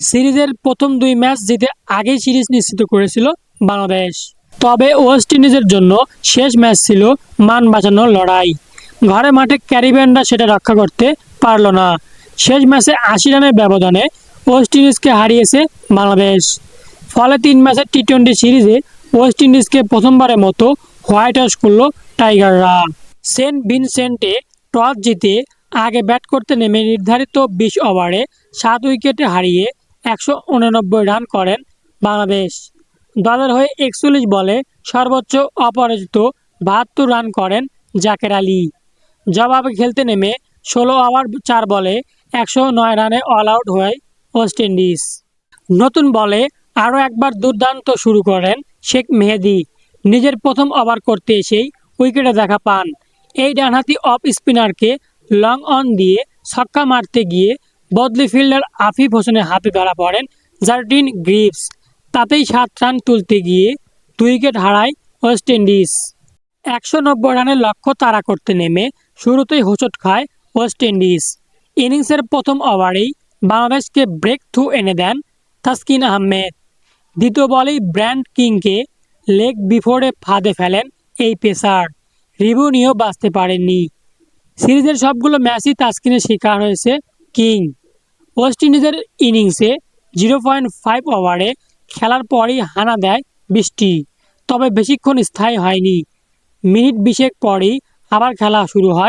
সিরিজের প্রথম দুই ম্যাচ জিতে আগেই সিরিজ নিশ্চিত করেছিল বাংলাদেশ। তবে ওয়েস্ট ইন্ডিজের জন্য শেষ ম্যাচ ছিল মান বাঁচানোর লড়াই। ঘরে মাঠে ক্যারিবিয়ানরা সেটা রক্ষা করতে পারল না। শেষ ম্যাচে আশি রানের ব্যবধানে ওয়েস্ট ইন্ডিজকে হারিয়েছে বাংলাদেশ। ফলে তিন ম্যাচের টি টোয়েন্টি সিরিজে ওয়েস্ট ইন্ডিজকে প্রথমবারের মতো হোয়াইট হাউস করল টাইগাররা। সেন্ট ভিনসেন্টে টস জিতে আগে ব্যাট করতে নেমে নির্ধারিত বিশ ওভারে সাত উইকেটে হারিয়ে একশো উননব্বই রান করেন বাংলাদেশ। দলের হয়ে একচল্লিশ বলে সর্বোচ্চ অপরাজিত বাহাত্তর রান করেন জাকের আলী। জবাবে খেলতে নেমে ষোলো ওভার চার বলে একশো নয় রানে অল আউট হয় ওয়েস্ট ইন্ডিজ। নতুন বলে আরও একবার দুর্দান্ত শুরু করেন শেখ মেহেদি। নিজের প্রথম ওভার করতে এসেই উইকেটে দেখা পান। এই ডানহাতি অফ স্পিনারকে লং অন দিয়ে ছক্কা মারতে গিয়ে বদলি ফিল্ডার আফিফ হোসেনের হাতে ধরা পড়েন জার্টিন গ্রিপস তাতেই সাত রান তুলতে গিয়ে দুই উইকেট হারায় ওয়েস্ট ইন্ডিজ। একশো নব্বই রানের লক্ষ্য তাড়া করতে নেমে শুরুতেই হোঁচট খায় ওয়েস্ট ইন্ডিজ। ইনিংসের প্রথম ওভারেই বাংলাদেশকে ব্রেক থ্রু এনে দেন তাসকিন আহমেদ। দ্বিতীয় বলেই ব্র্যান্ড কিংকে লেগ বিফোরে ফাঁদে ফেলেন এই পেসার। রিভিউ নিয়েও বাঁচতে পারেননি। সিরিজের সবগুলো ম্যাচই তাসকিনের শিকার হয়েছে কিং। ওয়েস্ট ইন্ডিজের ইনিংসে জিরো পয়েন্ট ফাইভ ওভারে খেলার পরই হানা দেয় বৃষ্টি, তবে বেশিক্ষণ স্থায়ী হয়নি। মিনিট বিশেক পরই আবার খেলা শুরু হয়